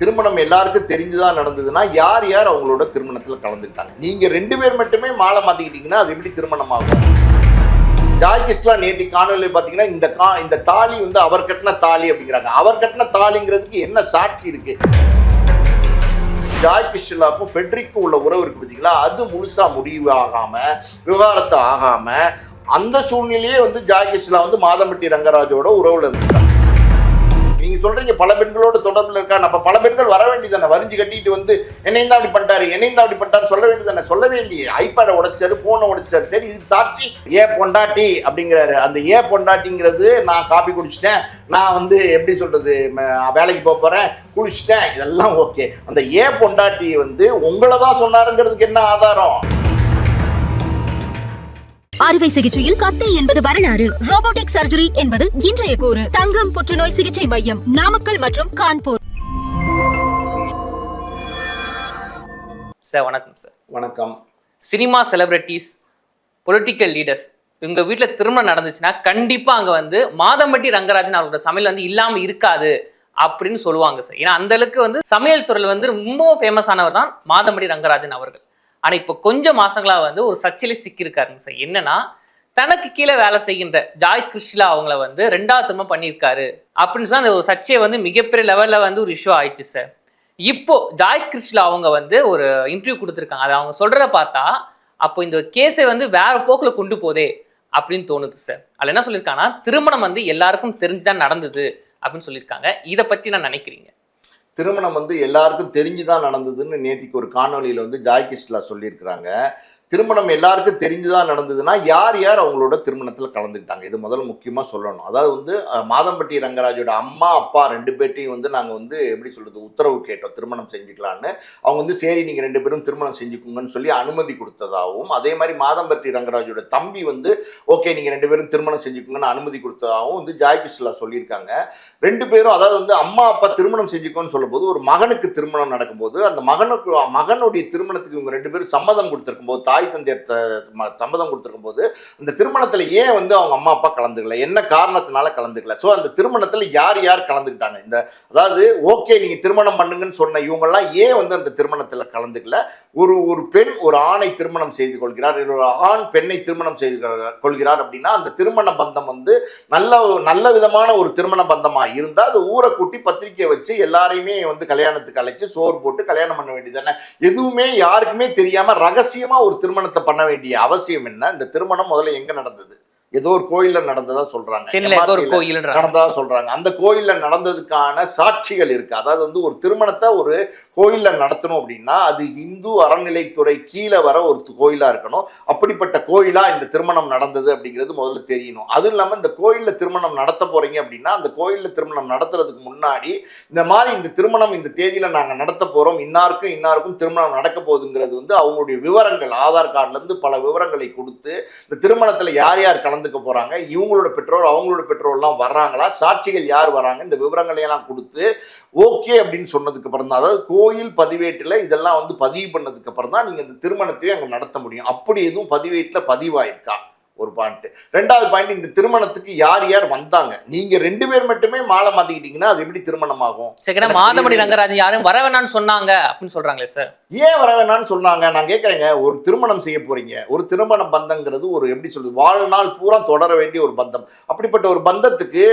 திருமணம் எல்லாருக்கும் தெரிஞ்சுதான் நடந்ததுன்னா யார் யார் அவங்களோட திருமணத்தில் கலந்துக்கிட்டாங்க? நீங்கள் ரெண்டு பேர் மட்டுமே மாலை மாற்றிக்கிட்டீங்கன்னா அது எப்படி திருமணம் ஆகும் ஜாய் கிஸ்லா நேத்தி காணொலி பார்த்தீங்கன்னா இந்த கா இந்த தாலி வந்து அவர் கட்டின தாலி அப்படிங்கிறாங்க. அவர் கட்டின தாலிங்கிறதுக்கு என்ன சாட்சி இருக்கு? ஜாய் கிஷ்லாக்கும் ஃபெட்ரிக்கும் உள்ள உறவு இருக்கு பார்த்தீங்களா அது முழுசாக முடிவு ஆகாமல் விவகாரத்தை ஆகாமல் அந்த சூழ்நிலையே வந்து ஜாய் கிஷ்லா வந்து மாதம்பட்டி ரங்கராஜோட உறவுல இருந்தாங்க நீங்கள் சொல்கிறீங்க பல பெண்களோட தொடர்பில் இருக்காங்க அப்போ பல பெண்கள் வர வேண்டியதானே? வரிஞ்சு கட்டிட்டு வந்து என்னையும் தான் அப்படி பண்ணிட்டாரு என்னையும் தான் அப்படி பண்ணிட்டாரு சொல்ல வேண்டியதானே? சொல்ல வேண்டிய ஐபேடை உடைச்சாரு ஃபோனை உடைச்சாரு. சரி இது சாட்சி. ஏ பொண்டாட்டி அப்படிங்கிறாரு. அந்த ஏ பொண்டாட்டிங்கிறது நான் காப்பி குடிச்சிட்டேன். நான் வந்து எப்படி சொல்கிறது வேலைக்கு போக போகிறேன் குளிச்சிட்டேன். இதெல்லாம் ஓகே அந்த ஏ பொண்டாட்டி வந்து உங்களை தான் சொன்னாருங்கிறதுக்கு என்ன ஆதாரம்? அறுவை சிகிச்சையில் கத்தை என்பது வரலாறு. ரோபோட்டிக் சர்ஜரி என்பது இன்றைய கூறு. தங்கம் புற்றுநோய் சிகிச்சை மையம் நாமக்கல் மற்றும் கான்பூர். சார் வணக்கம் சார். வணக்கம். சினிமா செலிபிரிட்டிஸ் பொலிட்டிக்கல் லீடர்ஸ் இவங்க வீட்டில் திருமணம் நடந்துச்சுன்னா கண்டிப்பாக அங்கே வந்து மாதம்பட்டி ரங்கராஜன் அவரோட சமையல் வந்து இல்லாமல் இருக்காது அப்படின்னு சொல்லுவாங்க சார். ஏன்னா அந்த அளவுக்கு வந்து சமையல் துறையில் வந்து ரொம்ப ஃபேமஸ் ஆனவர் தான் மாதம்பட்டி ரங்கராஜன் அவர்கள். ஆனால் இப்போ கொஞ்சம் மாசங்களா வந்து ஒரு சர்ச்சையில சிக்கியிருக்காருங்க சார். என்னன்னா தனக்கு கீழே வேலை செய்கின்ற ஜாய் கிருஷ்ணா அவங்கள வந்து ரெண்டாவது திரும்ப பண்ணியிருக்காரு அப்படின்னு சொன்னா அந்த ஒரு சர்ச்சையை வந்து மிகப்பெரிய லெவலில் வந்து ஒரு இஷ்யூ ஆயிடுச்சு சார். இப்போ ஜாய் கிருஷ்ணா அவங்க வந்து ஒரு இன்டர்வியூ கொடுத்துருக்காங்க. அதை அவங்க சொல்றத பார்த்தா அப்போ இந்த கேஸை வந்து வேற போக்கில் கொண்டு போதே அப்படின்னு தோணுது சார். அதில் என்ன சொல்லியிருக்காங்கன்னா திருமணம் வந்து எல்லாருக்கும் தெரிஞ்சுதான் நடந்தது அப்படின்னு சொல்லியிருக்காங்க. இதை பற்றி நான் நினைக்கிறீங்க? திருமணம் வந்து எல்லாருக்கும் தெரிஞ்சுதான் நடந்ததுன்னு நேத்திக்கு ஒரு காணொலியில் வந்து ஜாய் கிருஷ்ணா சொல்லியிருக்கிறாங்க. திருமணம் எல்லாருக்கும் தெரிஞ்சுதான் நடந்ததுன்னா யார் யார் அவங்களோட திருமணத்தில் கலந்துக்கிட்டாங்க? இது முதல்ல முக்கியமாக சொல்லணும். அதாவது வந்து மாதம்பட்டி ரங்கராஜோட அம்மா அப்பா ரெண்டு பேர்ட்டையும் வந்து நாங்கள் வந்து எப்படி சொல்கிறது உத்தரவு கேட்டோம் திருமணம் செஞ்சுக்கலான்னு. அவங்க வந்து சரி நீங்கள் ரெண்டு பேரும் திருமணம் செஞ்சுக்கோங்கன்னு சொல்லி அனுமதி கொடுத்ததாகவும் அதே மாதிரி மாதம்பட்டி ரங்கராஜோட தம்பி வந்து ஓகே நீங்கள் ரெண்டு பேரும் திருமணம் செஞ்சுக்கோங்கன்னு அனுமதி கொடுத்ததாகவும் வந்து ஜாய் கிருஷ்ணா சொல்லியிருக்காங்க. ரெண்டு பேரும் அதாவது வந்து அம்மா அப்பா திருமணம் செஞ்சுக்கோன்னு சொல்லும்போது ஒரு மகனுக்கு திருமணம் நடக்கும்போது அந்த மகனுக்கு மகனுடைய திருமணத்துக்கு இவங்க ரெண்டு பேரும் சம்மதம் கொடுத்துருக்கும்போது தாய் தந்தையர் சம்மதம் கொடுத்துருக்கும் போது அந்த திருமணத்தில் ஏன் வந்து அவங்க அம்மா அப்பா கலந்துக்கல? என்ன காரணத்தினால கலந்துக்கல? ஸோ அந்த திருமணத்தில் யார் யார் கலந்துக்கிட்டாங்க? இந்த அதாவது ஓகே நீங்கள் திருமணம் பண்ணுங்கன்னு சொன்ன இவங்கெல்லாம் ஏன் வந்து அந்த திருமணத்தில் கலந்துக்கல? ஒரு ஒரு பெண் ஒரு ஆணை திருமணம் செய்து கொள்கிறார் ஒரு ஆண் பெண்ணை திருமணம் செய்து கொள்கிறார்- அப்படின்னா அந்த திருமண பந்தம் வந்து நல்ல நல்ல விதமான ஒரு திருமண பந்தமாக இருந்தால் அது ஊரை கூட்டி பத்திரிக்கை வச்சு எல்லாரையுமே வந்து கல்யாணத்துக்கு அழைச்சி சோறு போட்டு கல்யாணம் பண்ண வேண்டியதானே எதுவுமே யாருக்குமே தெரியாமல் ரகசியமாக ஒரு திருமணத்தை பண்ண வேண்டிய அவசியம் என்ன? இந்த திருமணம் முதல்ல எங்க நடந்தது? ஏதோ ஒரு கோயில்ல நடந்ததா சொல்றாங்க. நடந்ததா சொல்றாங்க. அந்த கோயில்ல நடந்ததுக்கான சாட்சிகள் இருக்கு. அதாவது வந்து ஒரு திருமணத்தை ஒரு கோயிலில் நடத்தணும் அப்படின்னா அது இந்து அறநிலைத்துறை கீழே வர ஒரு கோயிலாக இருக்கணும். அப்படிப்பட்ட கோயிலாக இந்த திருமணம் நடந்தது அப்படிங்கிறது முதல்ல தெரியணும். அதுவும் இல்லாமல் இந்த கோயிலில் திருமணம் நடத்த போகிறீங்க அப்படின்னா அந்த கோயிலில் திருமணம் நடத்துறதுக்கு முன்னாடி இந்த மாதிரி இந்த திருமணம் இந்த தேதியில் நாங்கள் நடத்த போகிறோம் இன்னாருக்கும் இன்னாருக்கும் திருமணம் நடக்க போகுதுங்கிறது வந்து அவங்களுடைய விவரங்கள் ஆதார் கார்டுலேருந்து பல விவரங்களை கொடுத்து இந்த திருமணத்தில் யார் யார் கலந்துக்க போகிறாங்க இவங்களோட பெற்றோர் அவங்களோட பெற்றோர்லாம் வர்றாங்களா சாட்சிகள் யார் வராங்க இந்த விவரங்களை எல்லாம் கொடுத்து ஓகே அப்படின்னு சொன்னதுக்கு அப்புறம் தான் அதாவது கோயில் பதிவேட்டில் இதெல்லாம் வந்து பதிவு பண்ணதுக்கு அப்புறம் தான் நீங்க இந்த திருமணத்தையும் அங்க நடத்த முடியும். அப்படி எதுவும் பதிவேட்டில் பதிவாயிருக்கா? ஒரு பாயிண்ட் ரெண்டாவது பாயிண்ட் இந்த திருமணத்துக்கு யார் யார் வந்தாங்க? நீங்க ரெண்டு பேர் மட்டுமே மாலை மாத்திக்கிட்டீங்கன்னா அது எப்படி திருமணம் ஆகும் சரி புரியல. ரங்கராஜன் யாரும் வர வேணாம்னு சொன்னாங்க அப்படின்னு சொல்றாங்களே சார் ஏன் வர வேணாம்னு சொன்னாங்க? நான் கேட்குறேங்க ஒரு திருமணம் செய்ய போறீங்க. ஒரு திருமண பந்தங்கிறது ஒரு எப்படி சொல்றது வாழ்நாள் பூரா தொடர வேண்டிய ஒரு பந்தம். அப்படிப்பட்ட ஒரு பந்தத்துக்கு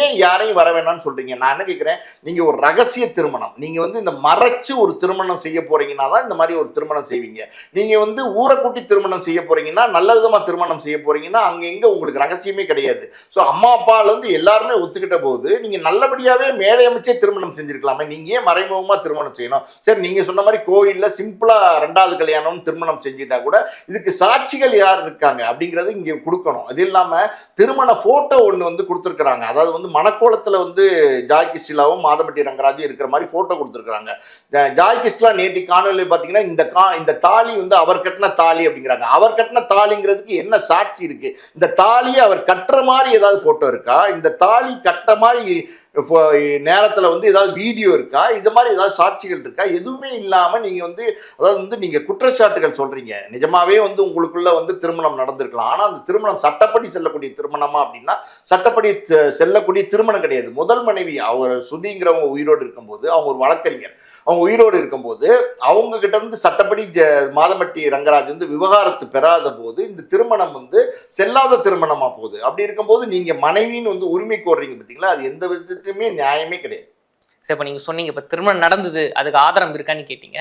ஏன் யாரையும் வர வேணாம்னு சொல்றீங்க? நான் என்ன கேட்குறேன் நீங்க ஒரு ரகசிய திருமணம். நீங்க வந்து இந்த மறைச்சு ஒரு திருமணம் செய்ய போறீங்கன்னா தான் இந்த மாதிரி ஒரு திருமணம் செய்வீங்க. நீங்க வந்து ஊரை கூட்டி திருமணம் செய்ய போறீங்கன்னா நல்ல விதமா திருமணம் செய்ய போறீங்கன்னா அங்க எங்க உங்களுக்கு ரகசியமே கிடையாது. ஸோ அம்மா அப்பால இருந்து எல்லாருமே ஒத்துக்கிட்ட போது நீங்க நல்லபடியாவே மேடை அமைச்சே திருமணம் செஞ்சிருக்கலாமே. நீங்க ஏன் மறைமுகமா திருமணம் செய்யணும்? சரி நீங்க சொன்ன மாதிரி கோயில்ல சிம்பிளா ரெண்டாவது கல்யாணம் திருமணம் செஞ்சுட்டா கூட இதுக்கு சாட்சிகள் யார் இருக்காங்க அப்படிங்கறது இங்க கொடுக்கணும். அது இல்லாம திருமண போட்டோ ஒண்ணு வந்து கொடுத்துருக்காங்க அதாவது வந்து மணக்கோலத்தில் வந்து ஜாய் கிஸ்டிலாவும் மாதம்பட்டி ரங்கராஜும் இருக்கிற மாதிரி போட்டோ கொடுத்துருக்காங்க ஜாய் கிஸ்டிலா நேத்தி காணொலி பாத்தீங்கன்னா இந்த கா இந்த தாலி வந்து அவர் கட்டின தாலி அப்படிங்கிறாங்க. அவர் கட்டின தாலிங்கிறதுக்கு என்ன சாட்சி இருக்கு. இந்த தாலியை அவர் கட்டுற மாதிரி ஏதாவது போட்டோ இருக்கா? இந்த தாலி கட்டுற மாதிரி நேரத்தில் வந்து ஏதாவது வீடியோ இருக்கா? இது மாதிரி ஏதாவது சாட்சிகள் இருக்கா? எதுவுமே இல்லாமல் நீங்கள் வந்து அதாவது வந்து நீங்கள் குற்றச்சாட்டுகள் சொல்றீங்க. நிஜமாவே வந்து உங்களுக்குள்ள வந்து திருமணம் நடந்திருக்கலாம். ஆனால் அந்த திருமணம் சட்டப்படி செல்லக்கூடிய திருமணமா அப்படின்னா சட்டப்படி செ- செல்லக்கூடிய திருமணம் கிடையாது. முதல் மனைவி அவர் சுதிங்கிறவங்க உயிரோடு இருக்கும்போது அவங்க ஒரு வழக்கறிஞர். அவங்க உயிரோடு இருக்கும்போது அவங்க கிட்ட இருந்து சட்டப்படி ஜ- மாதம்பட்டி ரங்கராஜ் வந்து விவகாரத்து பெறாத போது இந்த திருமணம் வந்து செல்லாத திருமணமாக போகுது. அப்படி இருக்கும்போது நீங்கள் மனைவின்னு வந்து உரிமை கோர்றீங்க பார்த்தீங்களா அது எந்த விதத்துலையுமே நியாயமே கிடையாது. சரி இப்போ நீங்கள் சொன்னீங்க இப்போ திருமணம் நடந்தது அதுக்கு ஆதாரம் இருக்கான்னு கேட்டீங்க.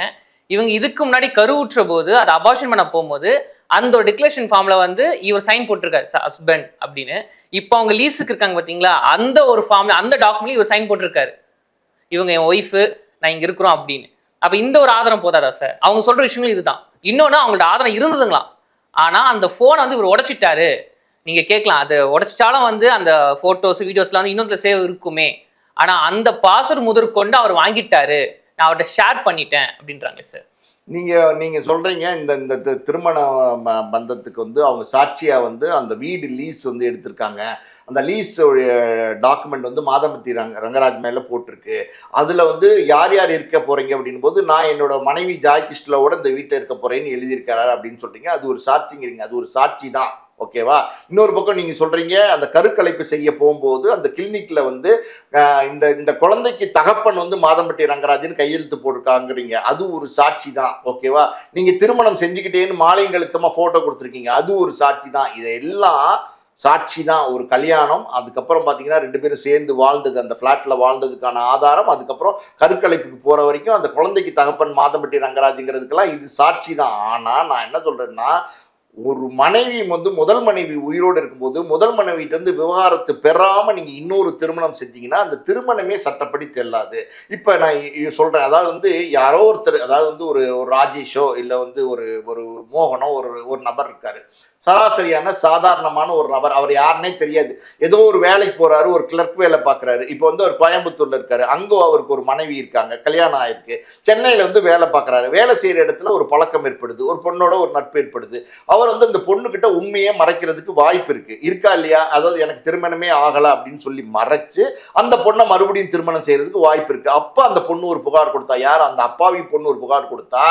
இவங்க இதுக்கு முன்னாடி கருவுற்ற போது அதை அபார்ஷன் பண்ண போகும்போது அந்த ஒரு டிக்ளரேஷன் ஃபார்ம்ல வந்து இவர் சைன் போட்டிருக்காரு ஹஸ்பண்ட் அப்படின்னு. இப்போ அவங்க லீஸுக்கு இருக்காங்க பார்த்தீங்களா அந்த ஒரு ஃபார்ம்ல அந்த டாக்குமெண்ட் இவர் சைன் போட்டிருக்காரு. இவங்க என் ஒய்ஃபு நான் இங்கே இருக்கிறோம் அப்படின்னு. அப்போ இந்த ஒரு ஆதாரம் போதாதா சார் அவங்க சொல்கிற விஷயங்களும் இதுதான். இன்னொன்று அவங்களோட ஆதாரம் இருந்ததுங்களாம். ஆனால் அந்த ஃபோனை வந்து இவர் உடைச்சிட்டாரு. நீங்கள் கேட்கலாம் அது உடைச்சிட்டாலும் வந்து அந்த ஃபோட்டோஸ் வீடியோஸ்லாம் வந்து இன்னொருத்த சேவ் இருக்குமே. ஆனால் அந்த பாஸ்வேர்டு முதற்கொண்டு அவர் வாங்கிட்டாரு. நான் அவர்கிட்ட ஷேர் பண்ணிட்டேன் அப்படின்றாங்க சார் நீங்கள் நீங்கள் சொல்கிறீங்க இந்த இந்த திருமண ம- பந்தத்துக்கு வந்து அவங்க சாட்சியாக வந்து அந்த வீடு லீஸ் வந்து எடுத்திருக்காங்க. அந்த லீஸ் டாக்குமெண்ட் வந்து மாதமத்தி ரங் ரங்கராஜ் மேலே போட்டிருக்கு. அதில் வந்து யார் யார் இருக்க போகிறீங்க அப்படின் போது நான் என்னோட மனைவி ஜாய் கிருஷ்ணலோட இந்த வீட்டில் இருக்க போகிறேன்னு எழுதியிருக்காரு அப்படின்னு சொல்கிறீங்க அது ஒரு சாட்சிங்கிறீங்க அது ஒரு சாட்சி தான். ஓகேவா இன்னொரு பக்கம் நீங்க சொல்றீங்க அந்த கருக்கலைப்பு செய்ய போகும்போது அந்த கிளினிக்ல வந்து இந்த இந்த குழந்தைக்கு தகப்பன் வந்து மாதம்பட்டி ரங்கராஜன் கையெழுத்து போட்டிருக்காங்கிறீங்க. அது ஒரு சாட்சி தான். ஓகேவா நீங்க திருமணம் செஞ்சுக்கிட்டேன்னு மாலையங்கழுத்தமா போட்டோ கொடுத்துருக்கீங்க. அது ஒரு சாட்சி தான். இதெல்லாம் சாட்சி தான் ஒரு கல்யாணம். அதுக்கப்புறம் பார்த்தீங்கன்னா ரெண்டு பேரும் சேர்ந்து வாழ்ந்தது அந்த ஃப்ளாட்டில் வாழ்ந்ததுக்கான ஆதாரம். அதுக்கப்புறம் கருக்கலைப்புக்கு போகிற வரைக்கும் அந்த குழந்தைக்கு தகப்பன் மாதம்பட்டி ரங்கராஜுங்கிறதுக்கெல்லாம் இது சாட்சி தான். ஆனால் நான் என்ன சொல்கிறேன்னா ஒரு மனைவி வந்து முதல் மனைவி உயிரோடு இருக்கும்போது முதல் மனைவிட்ட வந்து விவகாரத்து பெறாமல் நீங்கள் இன்னொரு திருமணம் செஞ்சீங்கன்னா அந்த திருமணமே சட்டப்படி தெல்லாது இப்போ நான் சொல்கிறேன் அதாவது வந்து யாரோ ஒருத்தர் அதாவது வந்து ஒரு ஒரு ராஜேஷோ இல்லை வந்து ஒரு ஒரு மோகனோ ஒரு ஒரு நபர் இருக்காரு. சராசரியான சாதாரணமான ஒரு நபர் அவர் யாருன்னே தெரியாது. ஏதோ ஒரு வேலைக்கு போறாரு ஒரு கிளர்க் வேலை பார்க்குறாரு. இப்போ வந்து அவர் கோயம்புத்தூர்ல இருக்காரு. அங்கோ அவருக்கு ஒரு மனைவி இருக்காங்க கல்யாணம் ஆயிருக்கு. சென்னையில வந்து வேலை பார்க்குறாரு. வேலை செய்யற இடத்துல ஒரு பழக்கம் ஏற்படுது ஒரு பொண்ணோட ஒரு நட்பு ஏற்படுது. அவர் வந்து அந்த பொண்ணுகிட்ட உண்மையை மறைக்கிறதுக்கு வாய்ப்பு இருக்கு. இருக்கா இல்லையா? அதாவது எனக்கு திருமணமே ஆகல அப்படின்னு சொல்லி மறைச்சு அந்த பொண்ணை மறுபடியும் திருமணம் செய்யறதுக்கு வாய்ப்பு இருக்கு. அப்போ அந்த பொண்ணு ஒரு புகார் கொடுத்தா யார் அந்த அப்பாவி பொண்ணு ஒரு புகார் கொடுத்தா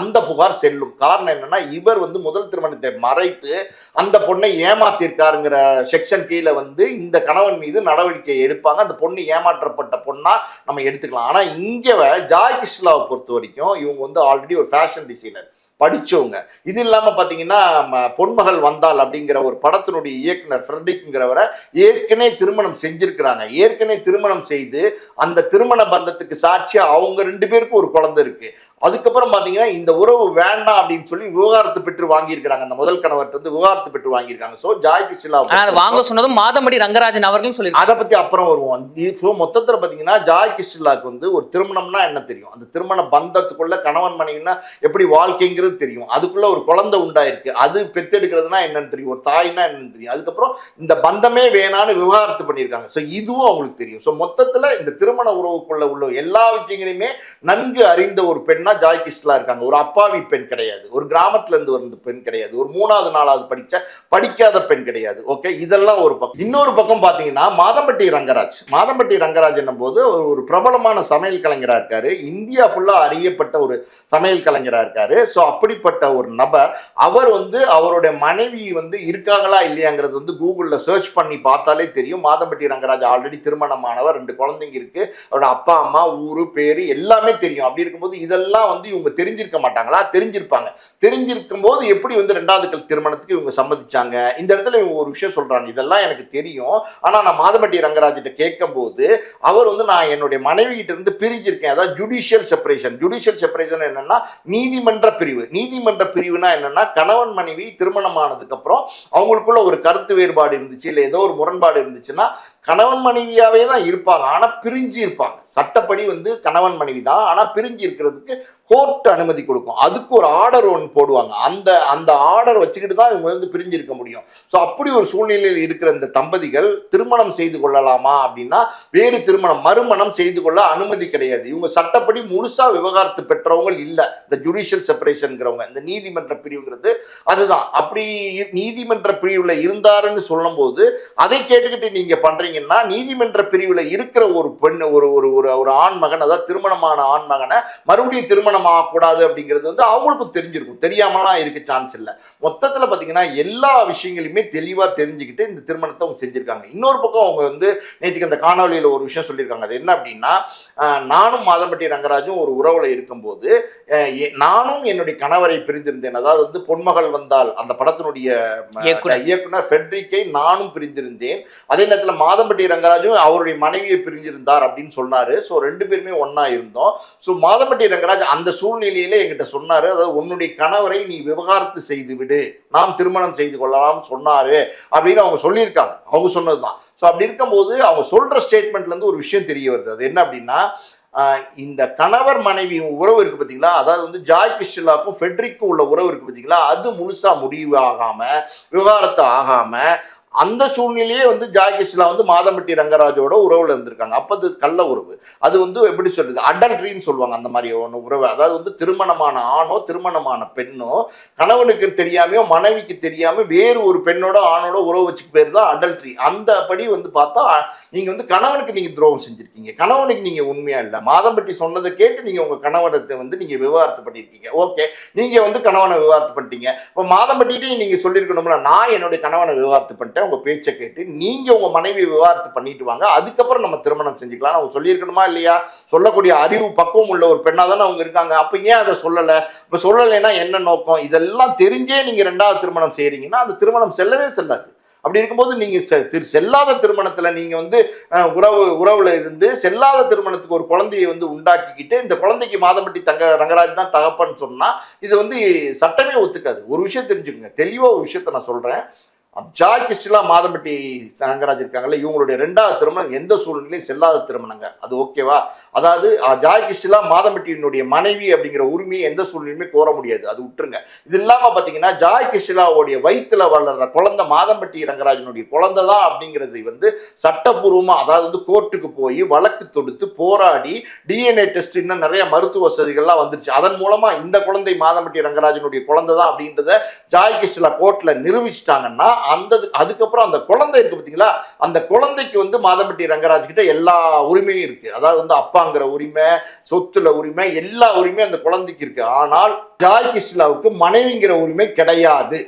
அந்த புகார் செல்லும். காரணம் என்னன்னா இவர் வந்து முதல் திருமணத்தை மறைத்து அந்த பொண்ணை ஏமாத்திருக்காருங்கிற செக்ஷன் கீழே வந்து இந்த கணவன் மீது நடவடிக்கை எடுப்பாங்க. அந்த பொண்ணு ஏமாற்றப்பட்ட பொண்ணா நம்ம எடுத்துக்கலாம். ஆனால் இங்கே ஜாய் கிருஷ்ணாவை பொறுத்த வரைக்கும் இவங்க வந்து ஆல்ரெடி ஒரு ஃபேஷன் டிசைனர் படித்தவங்க இது இல்லாமல் பார்த்தீங்கன்னா ம- பொன்மகள் வந்தால் அப்படிங்கிற ஒரு படத்தினுடைய இயக்குனர் ஃப்ரெட்ரிக்ங்கிறவரை ஏற்கனவே திருமணம் செஞ்சுருக்கிறாங்க. ஏற்கனவே திருமணம் செய்து அந்த திருமண பந்தத்துக்கு சாட்சியாக அவங்க ரெண்டு பேருக்கும் ஒரு குழந்தை இருக்குது அதுக்கப்புறம் பாத்தீங்கன்னா இந்த உறவு வேண்டாம் அப்படின்னு சொல்லி விவகாரத்து பெற்று வாங்கியிருக்கிறாங்க. அந்த முதல் கணவர்கிட்ட இருந்து விவகாரத்து பெற்று வாங்கியிருக்காங்க. சோ ஜாய் கிருஷ்ணா வாங்க சொன்னதும் மாதம்படி ரங்கராஜன் அவர்களும் சொல்லியிருக்காங்க. அதை பத்தி அப்புறம் வருவோம். இப்போ மொத்தத்துல பாத்தீங்கன்னா ஜாய் கிருஷ்ணலாக்கு வந்து ஒரு திருமணம்னா என்ன தெரியும்? அந்த திருமண பந்தத்துக்குள்ள கணவன் மனைவினா எப்படி வாழ்க்கைங்கிறது தெரியும். அதுக்குள்ள ஒரு குழந்தை உண்டாயிருக்கு. அது பெத்தெடுக்கிறதுனா என்னன்னு தெரியும். ஒரு தாய்னா என்னன்னு தெரியும். அதுக்கப்புறம் இந்த பந்தமே வேணான்னு விவகாரத்து பண்ணியிருக்காங்க. ஸோ இதுவும் அவங்களுக்கு தெரியும். ஸோ மொத்தத்துல இந்த திருமண உறவுக்குள்ள உள்ள எல்லா விஷயங்களையுமே நன்கு அறிந்த ஒரு பெண்ணா ஜாய் கிருஷ்ணலா இருக்காங்க. ஒரு அப்பாவி பெண் கிடையாது. ஒரு கிராமத்துல இருந்து வந்த பெண் கிடையாது. ஒரு மூணாவது நாலாவது படிச்ச படிக்காத பெண் கிடையாது. ஓகே இதெல்லாம் ஒரு பக்கம். இன்னொரு பக்கம் பாத்தீங்கன்னா மாதம்பட்டி ரங்கராஜ். மாதம்பட்டி ரங்கராஜ் என்னும் போது ஒரு ஒரு பிரபலமான சமையல் கலைஞரா இருக்காரு. இந்தியா ஃபுல்லா அறியப்பட்ட ஒரு சமையல் கலைஞரா இருக்காரு. ஸோ அப்படிப்பட்ட ஒரு நபர். அவர் வந்து அவருடைய மனைவி வந்து இருக்காங்களா இல்லையாங்கிறது வந்து கூகுளில் சர்ச் பண்ணி பார்த்தாலே தெரியும். மாதம்பட்டி ரங்கராஜ் ஆல்ரெடி திருமணமானவர். ரெண்டு குழந்தைங்க இருக்கு. அவரோட அப்பா அம்மா ஊரு பேரு எல்லாமே தெரியும். அப்படி இருக்கும்போது இதெல்லாம் வந்து இவங்க தெரிஞ்சிருக்க மாட்டாங்களா? தெரிஞ்சிருப்பாங்க. தெரிஞ்சிருக்கும் போது எப்படி வந்து ரெண்டாவது கல் திருமணத்துக்கு இவங்க சம்மதிச்சாங்க? இந்த இடத்துல இவங்க ஒரு விஷயம் சொல்றாங்க. இதெல்லாம் எனக்கு தெரியும். ஆனால் நான் மாதம்பட்டி ரங்கராஜிட்ட கேட்கும்போது அவர் வந்து நான் என்னுடைய மனைவி கிட்ட இருந்து பிரிஞ்சிருக்கேன். அதாவது ஜுடிஷியல் செப்பரேஷன் ஜுடிஷியல் செப்பரேஷன் என்னன்னா நீதிமன்ற பிரிவு. நீதிமன்ற பிரிவுனா என்னன்னா கணவன் மனைவி திருமணமானதுக்கு அப்புறம் அவங்களுக்குள்ள ஒரு கருத்து வேறுபாடு இருந்துச்சு இல்லை ஏதோ ஒரு முரண்பாடு இருந்துச்சுன்னா கணவன் மனைவியாவே தான் இருப்பாங்க. ஆனால் பிரிஞ்சு இருப்பாங்க. சட்டப்படி வந்து கணவன் மனைவி தான் ஆனால் பிரிஞ்சு இருக்கிறதுக்கு கோர்ட் அனுமதி கொடுக்கும். அதுக்கு ஒரு ஆர்டர் ஒன்று போடுவாங்க. அந்த அந்த ஆர்டர் வச்சுக்கிட்டு தான் இவங்க வந்து பிரிஞ்சு இருக்க முடியும். ஸோ அப்படி ஒரு சூழ்நிலையில் இருக்கிற இந்த தம்பதிகள் திருமணம் செய்து கொள்ளலாமா அப்படின்னா வேறு திருமணம் மறுமணம் செய்து கொள்ள அனுமதி கிடையாது. இவங்க சட்டப்படி முழுசாக விவகாரத்து பெற்றவங்க இல்லை. இந்த ஜுடிஷியல் செப்பரேஷனுங்கிறவங்க இந்த நீதிமன்ற பிரிவுங்கிறது அதுதான். அப்படி நீதிமன்ற பிரிவில் இருந்தாருன்னு சொல்லும்போது அதை கேட்டுக்கிட்டு நீங்கள் பண்ணுறீங்கன்னா நீதிமன்ற பிரிவில் இருக்கிற ஒரு பெண் ஒரு ஒரு ஒரு ஒரு ஆண் மகன் அதாவது திருமணமான ஆண் மகனை மறுபடியும் திருமணம் ஆகக்கூடாது அப்படிங்கிறது வந்து அவங்களுக்கும் தெரிஞ்சிருக்கும். தெரியாமலாம் இருக்க சான்ஸ் இல்லை. மொத்தத்துல பாத்தீங்கன்னா எல்லா விஷயங்களையுமே தெளிவா தெரிஞ்சுக்கிட்டு இந்த திருமணத்தை அவங்க செஞ்சிருக்காங்க. இன்னொரு பக்கம் அவங்க வந்து நேற்றுக்கு அந்த காணொலியில ஒரு விஷயம் சொல்லியிருக்காங்க. அது என்ன அப்படின்னா நானும் மாதம்பட்டி ரங்கராஜும் ஒரு உறவுல இருக்கும்போது நானும் என்னுடைய கணவரை பிரிந்திருந்தேன். அதாவது வந்து பொன்மகள் வந்தால் அந்த படத்தினுடைய இயக்குனர். ஃபெட்ரிக்கை நானும் பிரிந்திருந்தேன். அதே நேரத்தில் மாதம்பட்டி ரங்கராஜும் அவருடைய மனைவியை பிரிஞ்சிருந்தார் அப்படின்னு சொன்னாரு. ஸோ ரெண்டு பேருமே ஒண்ணா இருந்தோம். ஸோ மாதம்பட்டி ரங்கராஜ் அந்த சூழ்நிலையில என்கிட்ட சொன்னாரு அதாவது உன்னுடைய கணவரை நீ விவகாரத்து செய்து விடு நாம் திருமணம் செய்து கொள்ளலாம் சொன்னாரு அப்படின்னு அவங்க சொல்லியிருக்காங்க. அவங்க சொன்னதுதான். ஸோ அப்படி இருக்கும்போது அவங்க சொல்ற ஸ்டேட்மெண்ட்ல இருந்து ஒரு விஷயம் தெரிய வருது. அது என்ன அப்படின்னா இந்த கணவர் மனைவி உறவு இருக்கு பார்த்தீங்களா? அதாவது வந்து ஜாய் கிறிஸ்டலாக்கும் ஃபெட்ரிக்கும் உள்ள உறவு இருக்கு பார்த்தீங்களா? அது முழுசா முடிவு ஆகாம விவகாரத்து ஆகாம அந்த சூழ்நிலையே வந்து ஜாகிஸ்லா வந்து மாதம்பட்டி ரங்கராஜோட உறவுல இருந்திருக்காங்க. அப்போ அது கள்ள உறவு. அது வந்து எப்படி சொல்றது? அடல்ட்ரின்னு சொல்லுவாங்க அந்த மாதிரி ஒன்று உறவு. அதாவது வந்து திருமணமான ஆணோ திருமணமான பெண்ணோ கணவனுக்கு தெரியாமையோ மனைவிக்கு தெரியாம வேறு ஒரு பெண்ணோட ஆணோட உறவு வச்சு பேர் தான் அடல்ட்ரி. அந்த படி வந்து பார்த்தா நீங்க வந்து கணவனுக்கு நீங்க துரோகம் செஞ்சிருக்கீங்க. கணவனுக்கு நீங்க உண்மையா இல்லை. மாதம்பட்டி சொன்னதை கேட்டு நீங்க உங்க கணவனத்தை வந்து நீங்க விவாகரத்து பண்ணியிருக்கீங்க ஓகே. நீங்க வந்து கணவனை விவாகரத்து பண்ணிட்டீங்க. இப்போ மாதம்பட்டிட்டையும் நீங்க சொல்லியிருக்கணும்ல நான் என்னுடைய கணவனை விவாகரத்து பண்ணிட்டேன். உங்க பேச்சை கேட்டு நீங்க உங்க மனைவி விவாதத்தை பண்ணிட்டு வாங்க. அதுக்கப்புறம் நம்ம திருமணம் செஞ்சுக்கலாம் அவங்க சொல்லியிருக்கணுமா இல்லையா? சொல்லக்கூடிய அறிவு பக்குவம் உள்ள ஒரு பெண்ணா தானே அவங்க இருக்காங்க. அப்ப ஏன் அதை சொல்லலை? இப்ப சொல்லலைன்னா என்ன நோக்கம்? இதெல்லாம் தெரிஞ்சே நீங்க ரெண்டாவது திருமணம் செய்கிறீங்கன்னா அந்த திருமணம் செல்லவே செல்லாது. அப்படி இருக்கும்போது நீங்க செ- திரு- செல்லாத திருமணத்துல நீங்க வந்து உறவு உறவுல இருந்து செல்லாத திருமணத்துக்கு ஒரு குழந்தையை வந்து உண்டாக்கிக்கிட்டு இந்த குழந்தைக்கு மாதம்பட்டி தங்க ரங்கராஜ் தான் தகப்பன்னு சொன்னா இது வந்து சட்டமே ஒத்துக்காது. ஒரு விஷயம் தெரிஞ்சுக்கோங்க. தெளிவா ஒரு விஷயத்த நான் சொல்றேன். ஜாய் கிறிஸ்டிலா மாதம்பட்டி சங்கராஜ் இருக்காங்கல்ல இவங்களுடைய ரெண்டாவது திருமணம் எந்த சூழ்நிலையும் செல்லாத திருமணங்க. அது ஓகேவா அதாவது ஜாய் கிறிஸ்டிலா மாதம்பட்டியினுடைய மனைவி அப்படிங்கிற உரிமையை எந்த சூழ்நிலையுமே கோர முடியாது. அது விட்டுருங்க. இது இல்லாமல் பார்த்தீங்கன்னா ஜாய் கிறிஸ்டிலாவுடைய வயிற்றுல வளர்ற குழந்தை மாதம்பட்டி ரங்கராஜனுடைய குழந்தை தான் அப்படிங்கிறது வந்து சட்டப்பூர்வமாக அதாவது வந்து கோர்ட்டுக்கு போய் வழக்கு தொடுத்து போராடி டிஎன்ஏ டெஸ்ட் இன்னும் நிறைய மருத்துவ வசதிகள்லாம் வந்துருச்சு. அதன் மூலமாக இந்த குழந்தை மாதம்பட்டி ரங்கராஜனுடைய குழந்தை தான் அப்படின்றத ஜாய் கிறிஸ்டிலா கோர்ட்டில் நிரூபிச்சிட்டாங்கன்னா அந்த அதுக்கப்புறம் அந்த குழந்தை இருக்கு பார்த்தீங்களா அந்த குழந்தைக்கு வந்து மாதம்பட்டி ரங்கராஜ் கிட்ட எல்லா உரிமையும் இருக்கு. அதாவது வந்து அப்பாங்கிற உரிமை சொத்துல உரிமை எல்லா உரிமையும் அந்த குழந்தைக்கு இருக்கு. ஆனால் ஜாய் கிஷ்லாவுக்கு மனைவிங்கிற உரிமை கிடையாது.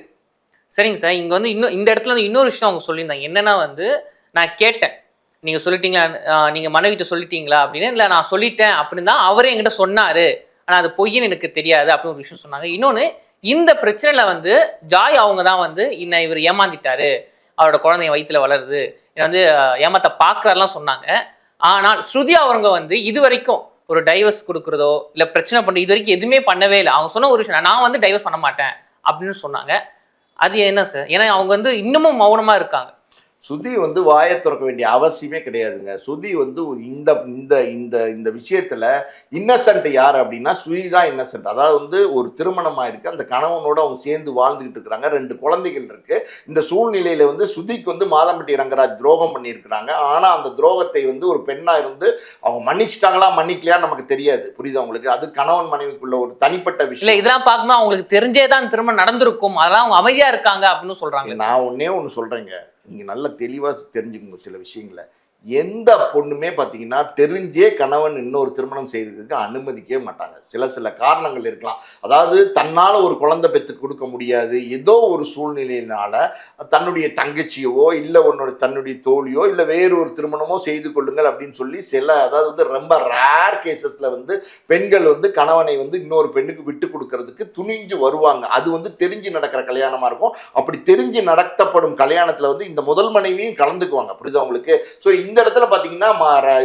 சரிங்க சார். இங்க வந்து இன்னும் இந்த இடத்துல வந்து இன்னொரு விஷயம் அவங்க சொல்லியிருந்தாங்க. என்னன்னா வந்து நான் கேட்டேன். நீங்க சொல்லிட்டீங்களா? நீங்கள் நீங்க மனைவிட்ட சொல்லிட்டீங்களா அப்படின்னு? இல்ல நான் சொல்லிட்டேன் அப்படின்னு தான் அவரே என்கிட்ட சொன்னாரு. ஆனா அது பொய்ன்னு எனக்கு தெரியாது அப்படின்னு ஒரு விஷயம் சொன்னாங்க. இன்னொன்னு இந்த பிரச்சனையில வந்து ஜாய் அவங்க தான் வந்து இன்ன இவர் ஏமாந்திட்டாரு. அவரோட குழந்தைய வயிற்றுல வளருது. என்னை வந்து ஏமாத்த பாக்குறாருலாம் சொன்னாங்க. ஆனால் ஸ்ருதி அவங்க வந்து இது வரைக்கும் ஒரு டைவர்ஸ் கொடுக்குறதோ இல்லை பிரச்சனை பண்ண இது வரைக்கும் எதுவுமே பண்ணவே இல்லை. அவங்க சொன்ன ஒரு விஷயம் நான் வந்து டைவர்ஸ் பண்ண மாட்டேன் அப்படின்னு சொன்னாங்க. அது என்ன சார்? ஏன்னா அவங்க வந்து இன்னமும் மௌனமாக இருக்காங்க. சுதி வந்து வாயை திறக்க வேண்டிய அவசியமே கிடையாதுங்க. சுதி வந்து இந்த இந்த இந்த இந்த விஷயத்துல இன்னசென்ட் யார் அப்படின்னா சுதி தான் இன்னசென்ட் அதாவது வந்து ஒரு திருமணமா இருக்கு அந்த கணவனோட அவங்க சேர்ந்து வாழ்ந்துகிட்டு இருக்கிறாங்க. ரெண்டு குழந்தைகள் இருக்கு. இந்த சூழ்நிலையில வந்து சுதிக்கு வந்து மாதம்பட்டி ரங்கராஜ் துரோகம் பண்ணியிருக்கிறாங்க. ஆனா அந்த துரோகத்தை வந்து ஒரு பெண்ணா இருந்து அவங்க மன்னிச்சிட்டாங்களா மன்னிக்கலையா நமக்கு தெரியாது. புரியுதா உங்களுக்கு? அது கணவன் மனைவிக்குள்ள ஒரு தனிப்பட்ட இல்ல விஷயம் இதெல்லாம் பார்க்கும்போது அவங்களுக்கு தெரிஞ்சே தான் திரும்ப நடந்திருக்கும். அதெல்லாம் அவங்க அமைதியா இருக்காங்க அப்படின்னு சொல்றாங்க சார். நான் ஒண்ணே ஒன்று சொல்றேங்க. நீங்கள் நல்ல தெளிவாக தெரிஞ்சுக்கோங்க சில விஷயங்களை. எந்த பொண்ணுமே பார்த்தீங்கன்னா தெரிஞ்சே கணவன் இன்னொரு திருமணம் செய்யறதுக்கு அனுமதிக்கவே மாட்டாங்க. சில சில காரணங்கள் இருக்கலாம். அதாவது தன்னால் ஒரு குழந்தை பெற்று கொடுக்க முடியாது. ஏதோ ஒரு சூழ்நிலையினால தன்னுடைய தங்கச்சியவோ இல்லை உன்னோட தன்னுடைய தோழியோ இல்லை வேறு ஒரு திருமணமோ செய்து கொள்ளுங்கள் அப்படின்னு சொல்லி சில அதாவது வந்து ரொம்ப ரேர் கேசஸில் வந்து பெண்கள் வந்து கணவனை வந்து இன்னொரு பெண்ணுக்கு விட்டு கொடுக்கறதுக்கு துணிஞ்சு வருவாங்க. அது வந்து தெரிஞ்சு நடக்கிற கல்யாணமாக இருக்கும். அப்படி தெரிஞ்சு நடத்தப்படும் கல்யாணத்தில் வந்து இந்த முதல் மனைவியும் கலந்துக்குவாங்க. புரியுதா உங்களுக்கு? ஸோ இந்த இடத்துல பார்த்தீங்கன்னா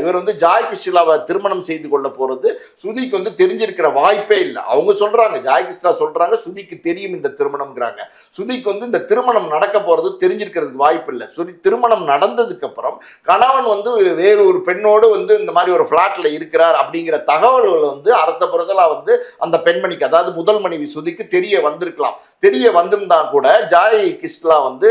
இவர் வந்து ஜாய் கிருஷ்ணாவை திருமணம் செய்து கொள்ள போறது சுதிக்கு வந்து தெரிஞ்சிருக்கிற வாய்ப்பே இல்லை. அவங்க சொல்றாங்க ஜாய் கிருஷ்ணா சொல்றாங்க சுதிக்கு தெரியும் இந்த திருமணம்ங்கிறாங்க. சுதிக்கு வந்து இந்த திருமணம் நடக்க போறது தெரிஞ்சிருக்கிறதுக்கு வாய்ப்பு இல்லை. சுதி திருமணம் நடந்ததுக்கு அப்புறம் கணவன் வந்து வேறு ஒரு பெண்ணோடு வந்து இந்த மாதிரி ஒரு ஃப்ளாட்ல இருக்கிறார் அப்படிங்கிற தகவல்கள் வந்து அரச புரசலா வந்து அந்த பெண்மணிக்கு அதாவது முதல் மனைவி சுதிக்கு தெரிய வந்திருக்கலாம். தெரிய வந்திருந்தா கூட ஜாய் கிஸ்லா வந்து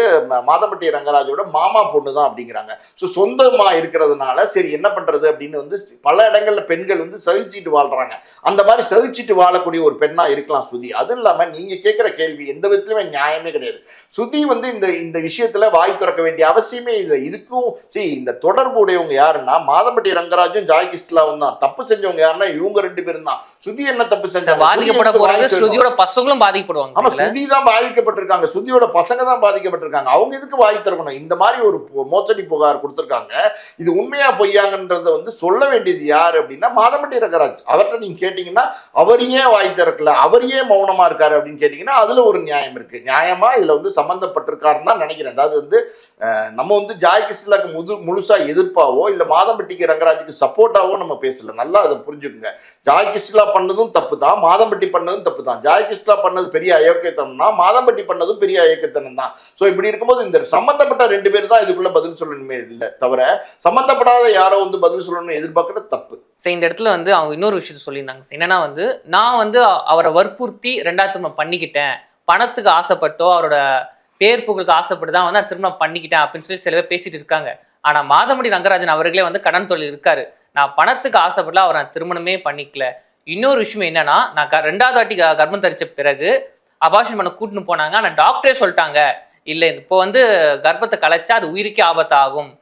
மாதம்பட்டி ரங்கராஜோட மாமா பொண்ணு தான் அப்படிங்கிறாங்க. ஸோ சொந்த குடும்பமா இருக்கிறதுனால சரி என்ன பண்றது அப்படின்னு வந்து பல இடங்கள்ல பெண்கள் வந்து சகிச்சிட்டு வாழ்றாங்க. அந்த மாதிரி சகிச்சிட்டு வாழக்கூடிய ஒரு பெண்ணா இருக்கலாம் சுதி. அதுவும் இல்லாம நீங்க கேட்கிற கேள்வி எந்த விதத்திலுமே நியாயமே கிடையாது. சுதி வந்து இந்த இந்த விஷயத்துல வாய் திறக்க வேண்டிய அவசியமே இல்லை. இதுக்கும் சரி இந்த தொடர்பு உடையவங்க யாருன்னா மாதம்பட்டி ரங்கராஜும் ஜாய் கிஸ்லாவும் தான். தப்பு செஞ்சவங்க யாருன்னா இவங்க ரெண்டு பேரும் தான். சுதி என்ன தப்பு செஞ்சாங்க? பாதிக்கப்பட சுதி எதுக்கு போறது வாய் திறக்கணும்? ஸ்ருதியோட பசங்களும் பாதிக்கப்படுவாங்க ஆமா. சுதி தான் பாதிக்கப்பட்டிருக்காங்க. சுதியோட பசங்க தான் பாதிக்கப்பட்டிருக்காங்க. அவங்க எதுக்கு வாய் திறக்கணும்? இந்த மாதிரி ஒரு மோசடி புகார் கொடுத்திருக்காங்க. இது உண்மையா பொய்யாங்கன்றத வந்து சொல்ல வேண்டியது யார் அப்படின்னா மாதமட்டி ரங்கராஜ். அவர்கிட்ட நீங்க கேட்டீங்கன்னா அவர் ஏன் வாய் திறக்கல? அவர் ஏன் மௌனமா இருக்காரு அப்படின்னு கேட்டீங்கன்னா அதுல ஒரு நியாயம் இருக்கு. நியாயமா இதுல வந்து சம்பந்தப்பட்டிருக்காருன்னு தான் நினைக்கிறேன். அதாவது வந்து நம்ம வந்து ஜாய் கிருஷ்ணாக்கு முது முழுசாக எதிர்ப்பாவோ இல்லை மாதம்பட்டிக்கு ரங்கராஜுக்கு சப்போர்ட்டாவோ நம்ம பேசல. நல்லா அதை புரிஞ்சுக்குங்க. ஜாய் கிருஷ்ணா பண்ணதும் தப்பு தான் மாதம்பட்டி பண்ணதும் தப்பு தான் ஜாய் கிருஷ்ணா பண்ணது பெரிய அயோக்கியத்தனம்னா மாதம்பட்டி பண்ணதும் பெரிய அயோக்கியத்தனம் தான். ஸோ இப்படி இருக்கும்போது இந்த சம்பந்தப்பட்ட ரெண்டு பேர் தான் இதுக்குள்ள பதில் சொல்லணுமே இல்லை தவிர சம்மந்தப்படாத யாரோ வந்து பதில் சொல்லணும்னு எதிர்பார்க்கறது தப்பு. சரி இந்த இடத்துல வந்து அவங்க இன்னொரு விஷயத்த சொல்லியிருந்தாங்க. என்னன்னா வந்து நான் வந்து அவரை வற்புறுத்தி ரெண்டாயிரத்து பண்ணிக்கிட்டேன். பணத்துக்கு ஆசைப்பட்டோ அவரோட பேர் புகழுக்கு ஆசைப்பட்டு தான் வந்து நான் திருமணம் பண்ணிக்கிட்டேன் அப்படின்னு சொல்லி சில பேர் பேசிட்டு இருக்காங்க. ஆனால் மாதமுடி ரங்கராஜன் அவர்களே வந்து கடன் தொழில் இருக்காரு. நான் பணத்துக்கு ஆசைப்படல அவரை நான் திருமணமே பண்ணிக்கல. இன்னொரு விஷயம் என்னன்னா நான் க- ரெண்டாவது வாட்டி க- கர்ப்பம் தரிச்ச பிறகு அபாஷன் பண்ண கூட்டின்னு போனாங்க. ஆனால் டாக்டரே சொல்லிட்டாங்க இல்லை இப்போ வந்து கர்ப்பத்தை கலைச்சா அது உயிருக்கே ஆபத்தாகும்.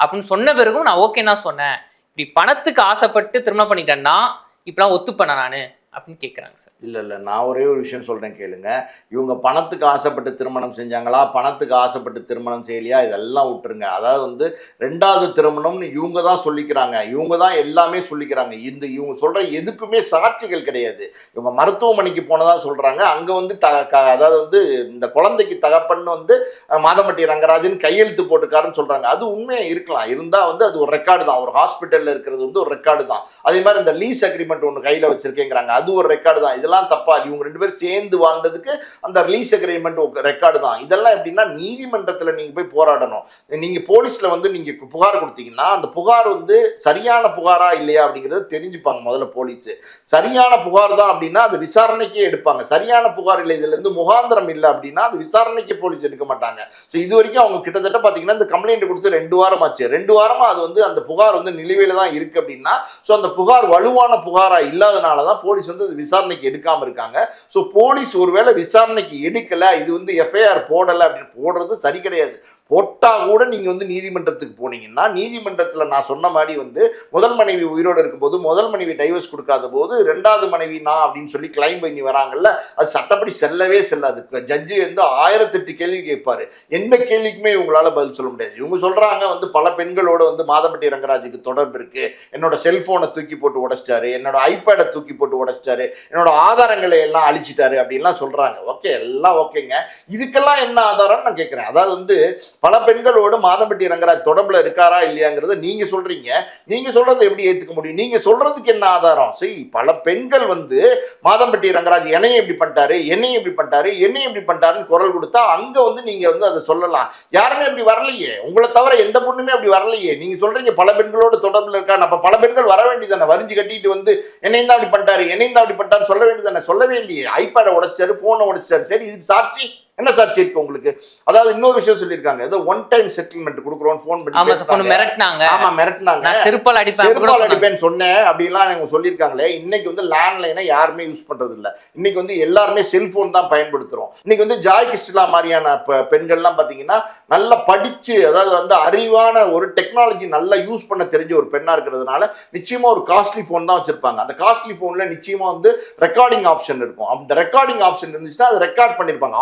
அப்படின்னு சொன்ன பிறகும் நான் ஓகே தான் சொன்னேன். இப்படி பணத்துக்கு ஆசைப்பட்டு திருமணம் பண்ணிட்டேன்னா இப்பெல்லாம் ஒத்துப்பேனா நான்? அப்படின்னு கேட்குறாங்க சார். இல்லை இல்லை. நான் ஒரே ஒரு விஷயம் சொல்கிறேன் கேளுங்க. இவங்க பணத்துக்கு ஆசைப்பட்டு திருமணம் செஞ்சாங்களா? பணத்துக்கு ஆசைப்பட்டு திருமணம் செய்யலையா? இதெல்லாம் விட்டுருங்க. அதாவது வந்து ரெண்டாவது திருமணம்னு இவங்க தான் சொல்லிக்கிறாங்க. இவங்க தான் எல்லாமே சொல்லிக்கிறாங்க. இந்த இவங்க சொல்கிற எதுக்குமே சாட்சிகள் கிடையாது. இவங்க மருத்துவமனைக்கு போனதாக சொல்கிறாங்க அங்கே வந்து த க- அதாவது வந்து இந்த குழந்தைக்கு தகப்பன்னு வந்து மாதம்பட்டி ரங்கராஜன் கையெழுத்து போட்டிருக்காருன்னு சொல்கிறாங்க அது உண்மையாக இருக்கலாம். இருந்தால் வந்து அது ஒரு ரெக்கார்டு தான். ஒரு ஹாஸ்பிட்டலில் இருக்கிறது வந்து ஒரு ரெக்கார்டு தான். அதே மாதிரி இந்த லீஸ் அக்ரிமெண்ட் ஒன்று கையில் வச்சுருக்கேங்கிறாங்க. அது ஒரு ரெக்கார்டு தான். இதெல்லாம் தப்பா. இவங்க ரெண்டு பேரும் சேர்ந்து வாழ்ந்ததுக்கு அந்த ரிலீஸ் அக்ரிமெண்ட் ரெக்கார்டு தான். இதெல்லாம் எப்படின்னா நீதிமன்றத்தில் நீங்கள் போய் போராடணும். நீங்கள் போலீஸில் வந்து நீங்கள் புகார் கொடுத்தீங்கன்னா அந்த புகார் வந்து சரியான புகாரா இல்லையா அப்படிங்கிறத தெரிஞ்சுப்பாங்க முதல்ல போலீஸ். சரியான புகார் தான் அப்படின்னா அது விசாரணைக்கே எடுப்பாங்க. சரியான புகார் இல்லை. இதுலேருந்து முகாந்திரம் இல்லை அப்படின்னா அது விசாரணைக்கு போலீஸ் எடுக்க மாட்டாங்க. ஸோ இது வரைக்கும் அவங்க கிட்டத்தட்ட பார்த்தீங்கன்னா இந்த கம்ப்ளைண்ட் கொடுத்து ரெண்டு வாரம் ஆச்சு ரெண்டு வாரமாக அது வந்து அந்த புகார் வந்து நிலுவையில் தான் இருக்குது அப்படின்னா ஸோ அந்த புகார் வலுவான புகாராக இல்லாதனால தான் போலீஸ் வந்து அது விசாரணைக்கு எடுக்காம இருக்காங்க. ஸோ போலீஸ் ஒருவேளை விசாரணைக்கு எடுக்கலை இது வந்து எஃப்ஐஆர் போடலை அப்படின்னு போடுறது சரி கிடையாது. போட்டால் கூட நீங்கள் வந்து நீதிமன்றத்துக்கு போனீங்கன்னா நீதிமன்றத்தில் நான் சொன்ன மாதிரி வந்து முதல் மனைவி உயிரோடு இருக்கும்போது முதல் மனைவி டைவர்ஸ் கொடுக்காத போது ரெண்டாவது மனைவி நான் அப்படின்னு சொல்லி கிளைம் பண்ணி வராங்கல்ல அது சட்டப்படி செல்லவே செல்லாது. ஜட்ஜு வந்து ஆயிரத்தெட்டு கேள்வி கேட்பாரு. எந்த கேள்விக்குமே இவங்களால பதில் சொல்ல முடியாது. இவங்க சொல்கிறாங்க வந்து பல பெண்களோட வந்து மாதம்பட்டி ரங்கராஜுக்கு தொடர்பு இருக்குது என்னோட செல்ஃபோனை தூக்கி போட்டு உடைச்சிட்டாரு. என்னோட ஐபேடை தூக்கி போட்டு உடைச்சிட்டாரு. என்னோட ஆதாரங்களை எல்லாம் அழிச்சிட்டாரு அப்படின்லாம் சொல்கிறாங்க ஓகே எல்லாம் ஓகேங்க. இதுக்கெல்லாம் என்ன ஆதாரம்னு நான் கேட்குறேன். அதாவது வந்து பல பெண்களோடு மாதம்பட்டி ரங்கராஜ் தொடர்பில் இருக்காரா இல்லையாங்கிறத நீங்கள் சொல்கிறீங்க நீங்கள் சொல்கிறத எப்படி ஏற்றுக்க முடியும்? நீங்கள் சொல்கிறதுக்கு என்ன ஆதாரம்? சரி பல பெண்கள் வந்து மாதம்பட்டி ரங்கராஜ் என்னையும் இப்படி பண்ணிட்டாரு என்னையும் இப்படி பண்ணிட்டாரு என்னையும் இப்படி பண்ணிட்டாருன்னு குரல் கொடுத்தா அங்கே வந்து நீங்கள் வந்து அதை சொல்லலாம். யாருமே அப்படி வரலையே. உங்களை தவிர எந்த பொண்ணுமே அப்படி வரலையே. நீங்கள் சொல்கிறீங்க பல பெண்களோடு தொடர்பில் இருக்கான்னு. அப்போ பல பெண்கள் வர வேண்டியதானே வரிஞ்சு கட்டிட்டு வந்து என்னையும் தான் அப்படி பண்ணிட்டாரு என்னையும் தான் அப்படி பண்ணிட்டாருன்னு சொல்ல வேண்டியதானே சொல்லவே இல்லையே. ஐபேடை உடைச்சிட்டாரு ஃபோனை உடைச்சிட்டாரு. சரி இதுக்கு சாட்சி? என்ன சாட்சி இருக்கு உங்களுக்கு? அதாவது இன்னொரு விஷயம் சொல்லியிருக்காங்க. ஏதோ ஒன் டைம் செட்டில்மெண்ட் கொடுக்குறோம் ஃபோன் பண்ணி சார். மிரட்டினாங்க. ஆமா மிரட்டினாங்க. செருப்பால் அடிப்பேன் செருப்பால். அடிப்பேன்னு சொன்னேன். அப்படின்லாம் அவங்க சொல்லியிருக்காங்களே. இன்னைக்கு வந்து லேண்ட்லைனை யாருமே யூஸ் பண்றது இல்ல இன்னைக்கு வந்து எல்லாருமே செல்போன் தான் பயன்படுத்துறோம். இன்னைக்கு வந்து ஜாய் கிஸ்லா மாதிரியான பெண்கள்லாம் பாத்தீங்கன்னா நல்லா படிச்சு அதாவது வந்து அறிவான ஒரு டெக்னாலஜி நல்லா யூஸ் பண்ண தெரிஞ்ச ஒரு பெண்ணா இருக்கிறதுனால நிச்சயமா ஒரு காஸ்ட்லி ஃபோன் தான் வச்சிருப்பாங்க. அந்த காஸ்ட்லி ஃபோன்ல நிச்சயமா வந்து ரெக்கார்டிங் ஆப்ஷன் இருக்கும். அந்த ரெக்கார்டிங் ஆப்ஷன் இருந்துச்சுன்னா அது ரெக்கார்ட் பண்ணிருப்பாங்க.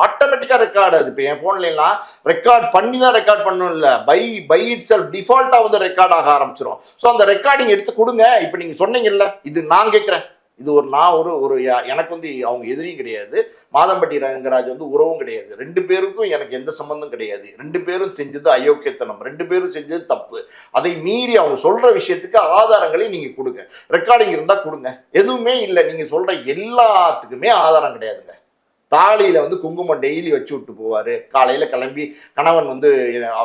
ஆட்டோமேட்டிக்காக ரெக்கார்டு அது. இப்போ என் ஃபோன்லாம் ரெக்கார்ட் பண்ணி தான் ரெக்கார்ட் பண்ணணும் இல்லை பை பை இட் செல்ஃப் டிஃபால்ட்டாக வந்து ரெக்கார்ட் ஆக ஆரம்பிச்சிடும் ஸோ அந்த ரெக்கார்டிங் எடுத்து கொடுங்க. இப்போ நீங்கள் சொன்னீங்கல்ல இது நான் கேட்குறேன். இது ஒரு நான் ஒரு ஒரு எனக்கு வந்து அவங்க எதிரியும் கிடையாது. மாதம்பட்டி ரங்கராஜ் வந்து உறவும் கிடையாது. ரெண்டு பேருக்கும் எனக்கு எந்த சம்மந்தம் கிடையாது. ரெண்டு பேரும் செஞ்சது அயோக்கியத்தனம். ரெண்டு பேரும் செஞ்சது தப்பு. அதை மீறி அவங்க சொல்கிற விஷயத்துக்கு ஆதாரங்களை நீங்கள் கொடுங்க. ரெக்கார்டிங் இருந்தால் கொடுங்க. எதுவுமே இல்லை. நீங்கள் சொல்கிற எல்லாத்துக்குமே ஆதாரம் கிடையாதுங்க. தாலியில் வந்து குங்குமம் டெய்லி வச்சு விட்டு போவார். காலையில் கிளம்பி கணவன் வந்து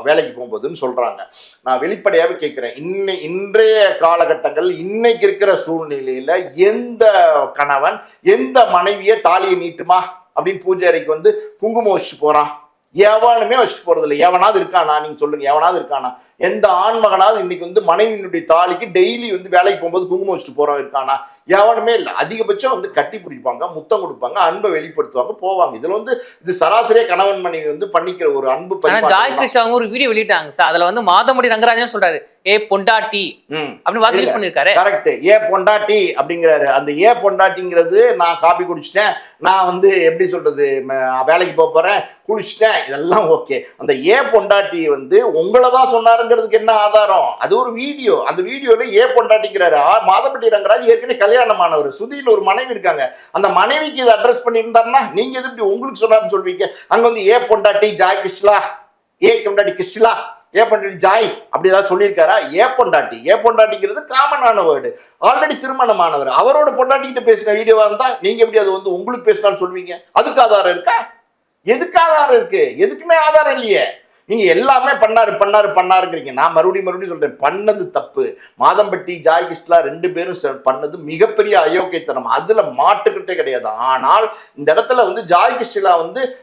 வேலைக்கு போகும்போதுன்னு சொல்கிறாங்க நான் வெளிப்படையாகவே கேட்குறேன் இன்னை இன்றைய காலகட்டங்கள் இன்னைக்கு இருக்கிற சூழ்நிலையில் எந்த கணவன் எந்த மனைவியை தாலியை நீட்டுமா? அப்படின்னு பூஜை அறைக்கு வந்து குங்குமம் வச்சுட்டு போகிறான் எவனுமே வச்சுட்டு போகிறதில்ல எவனாவது இருக்கானா? நீங்கள் சொல்லுங்கள் எவனாவது இருக்கானா? எந்த ஆண்மகனாவது இன்னைக்கு வந்து மனைவியினுடைய தாலிக்கு டெய்லி வந்து வேலைக்கு போகும்போது குங்குமம் வச்சுட்டு போறவன் இருக்கானா? எவனுமே இல்லை. அதிகபட்சம் வந்து கட்டி பிடிப்பாங்க முத்தம் கொடுப்பாங்க அன்பை வெளிப்படுத்துவாங்க போவாங்க. இதுல வந்து இது சராசரியா கணவன் மனைவி வந்து பண்ணிக்கிற ஒரு அன்பு ஜாய் தான். கிருஷ்ணா அவங்க ஒரு வீடியோ வெளியிட்டாங்க சார். அதுல வந்து மாதமுடி ரங்கராஜன் சொல்றாரு ஏ பொண்டாட்டி ம். அப்படின்னு இல்ல. யூஸ் பண்ணிருக்காரு. கரெக்ட் ஏ பொண்டாட்டி அப்படிங்கிறாரு. அந்த ஏ பொண்டாட்டிங்கிறது நான் காப்பி குடிச்சிட்டேன். நான் வந்து எப்படி சொல்றது வேலைக்கு போக போறேன் குளிச்சிட்டேன். இதெல்லாம் ஓகே அந்த ஏ பொண்டாட்டி வந்து உங்களை தான் சொன்னாருங்கிறதுக்கு என்ன ஆதாரம்? அது ஒரு வீடியோ. அந்த வீடியோல ஏ பொண்டாட்டிங்கிறாரு ஆ, மாதப்பட்டி ரங்கராஜ் ஏற்கனவே கல்யாணமானவர். சுதியில் ஒரு மனைவி இருக்காங்க. அந்த மனைவிக்கு இதை அட்ரஸ் பண்ணியிருந்தாருன்னா நீங்க எது இப்படி உங்களுக்கு சொன்னாருன்னு சொல்வீங்க? அங்க வந்து ஏ பொண்டாட்டி ஜாய் கிஷ்லா ஏ பொண்டாட்டி கிஷ்லா ஏ பொண்டாட்டி ஜாய். அப்படி ஏதாவது சொல்லியிருக்காரா? ஏ பொண்டாட்டி. ஏ பொண்டாட்டிங்கிறது காமனான வேர்டு ஆல்ரெடி திருமணமானவர். அவரோட பொண்டாட்டிக்கிட்ட பேசின வீடியோவா இருந்தா நீங்க எப்படி அது வந்து உங்களுக்கு பேசினான்னு சொல்வீங்க? அதுக்கு ஆதாரம் இருக்கா? எதுக்கு ஆதாரம் இருக்கு? எதுக்குமே ஆதாரம் இல்லையே. நீங்க எல்லாமே பண்ணாரு பண்ணாரு பண்ணாருங்கிறீங்க. நான் மறுபடியும் மறுபடியும் சொல்றேன் பண்ணது தப்பு. மாதம்பட்டி ஜாய் கிருஷ்ணா ரெண்டு பேரும் ச- பண்ணது மிகப்பெரிய அயோக்கியத்தனம். அதுல மாட்டுக்கிட்டே கிடையாது. ஆனால் இந்த இடத்துல வந்து ஜாய் கிருஷ்ணா வந்து